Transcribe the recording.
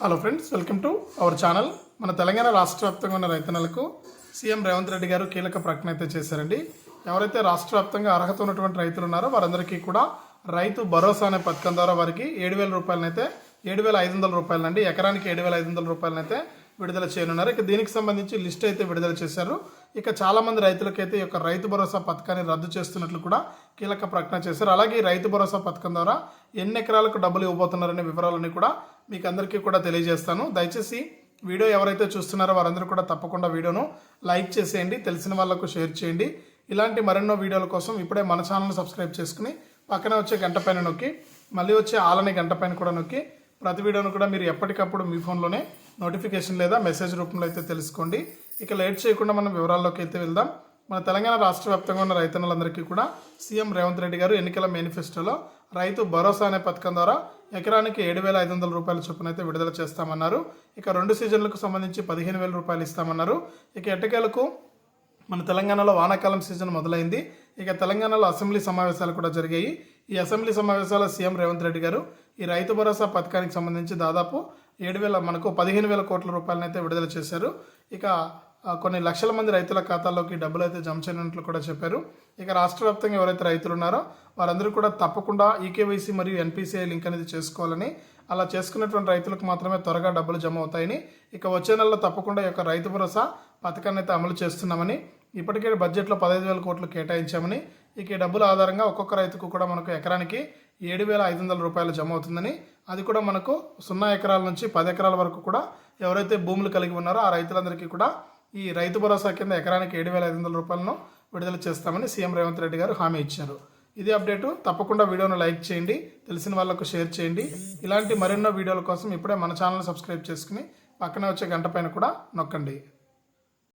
Hello friends welcome to our channel మన తెలంగాణ రాష్ట్ర వ్యాప్తంగా ఉన్న రైతన్నలకు సీఎం రేవంత్ రెడ్డి గారు కీలక ప్రకటన అయితే చేశారండి. ఎవరైతే రాష్ట్ర వ్యాప్తంగా అర్హత ఉన్నటువంటి రైతులు ఉన్నారో వారందరికీ కూడా రైతు భరోసా అనే పథకం ద్వారా వారికి ఏడు వేల రూపాయలనైతే ఏడు వేల ఐదు వందల రూపాయలండి ఎకరానికి ఏడు వేల ఐదు వందల రూపాయలనైతే విడుదల చేయనున్నారు. ఇక దీనికి సంబంధించి లిస్ట్ అయితే విడుదల చేశారు. ఇక చాలామంది రైతులకైతే ఈ యొక్క రైతు భరోసా పథకాన్ని రద్దు చేస్తున్నట్లు కూడా కీలక ప్రకటన చేశారు. అలాగే ఈ రైతు భరోసా పథకం ద్వారా ఎన్ని ఎకరాలకు డబ్బులు ఇవ్వబోతున్నారనే వివరాలన్నీ కూడా మీకు అందరికీ కూడా తెలియజేస్తాను. దయచేసి వీడియో ఎవరైతే చూస్తున్నారో వారందరూ కూడా తప్పకుండా వీడియోను లైక్ చేసేయండి తెలిసిన వాళ్ళకు షేర్ చేయండి. ఇలాంటి మరెన్నో వీడియోల కోసం ఇప్పుడే మన ఛానల్ని సబ్స్క్రైబ్ చేసుకుని పక్కనే వచ్చే గంట పైన నొక్కి మళ్ళీ వచ్చే ఆలని గంట పైన కూడా నొక్కి ప్రతి వీడియోను కూడా మీరు ఎప్పటికప్పుడు మీ ఫోన్లోనే నోటిఫికేషన్ లేదా మెసేజ్ రూపంలో అయితే తెలుసుకోండి. ఇక లేట్ చేయకుండా మనం వివరాల్లోకి అయితే వెళ్దాం. మన తెలంగాణ రాష్ట్ర వ్యాప్తంగా ఉన్న రైతన్నులందరికీ కూడా సీఎం రేవంత్ రెడ్డి గారు ఎన్నికల మేనిఫెస్టోలో రైతు భరోసా అనే పథకం ద్వారా ఎకరానికి ఏడు వేల ఐదు వందల రూపాయల చొప్పున అయితే విడుదల చేస్తామన్నారు. ఇక రెండు సీజన్లకు సంబంధించి పదిహేను వేల రూపాయలు ఇస్తామన్నారు. ఇక ఎట్టకేలకు మన తెలంగాణలో వానాకాలం సీజన్ మొదలైంది. ఇక తెలంగాణలో అసెంబ్లీ సమావేశాలు కూడా జరిగాయి. ఈ అసెంబ్లీ సమావేశాల సీఎం రేవంత్ రెడ్డి గారు ఈ రైతు భరోసా పథకానికి సంబంధించి దాదాపు ఏడు వేల మనకు పదిహేను వేల కోట్ల రూపాయలను అయితే విడుదల చేశారు. ఇక కొన్ని లక్షల మంది రైతుల ఖాతాల్లోకి డబ్బులు అయితే జమ చేయనున్నట్లు కూడా చెప్పారు. ఇక రాష్ట్ర వ్యాప్తంగా ఎవరైతే రైతులు ఉన్నారో వారందరూ కూడా తప్పకుండా ఈకేవైసీ మరియు ఎన్పిసిఐ లింక్ అనేది చేసుకోవాలని అలా చేసుకున్నటువంటి రైతులకు మాత్రమే త్వరగా డబ్బులు జమ అవుతాయని ఇక వచ్చే నెలలో తప్పకుండా ఈ యొక్క రైతు భరోసా పథకాన్ని అయితే అమలు చేస్తున్నామని ఇప్పటికే బడ్జెట్లో పదహైదు వేల కోట్లు కేటాయించామని ఇక ఈ డబ్బుల ఆధారంగా ఒక్కొక్క రైతుకు కూడా మనకు ఎకరానికి ఏడు వేల ఐదు వందల రూపాయలు జమ అవుతుందని అది కూడా మనకు సున్నా ఎకరాల నుంచి పది ఎకరాల వరకు కూడా ఎవరైతే భూములు కలిగి ఉన్నారో ఆ రైతులందరికీ కూడా ఈ రైతు భరోసా కింద ఎకరానికి ఏడు వేల ఐదు వందల రూపాయలను విడుదల చేస్తామని సీఎం రేవంత్ రెడ్డి గారు హామీ ఇచ్చారు. ఇది అప్డేటు. తప్పకుండా వీడియోను లైక్ చేయండి తెలిసిన వాళ్ళకు షేర్ చేయండి. ఇలాంటి మరెన్నో వీడియోల కోసం ఇప్పుడే మన ఛానల్ సబ్స్క్రైబ్ చేసుకుని పక్కనే వచ్చే గంట పైన కూడా నొక్కండి.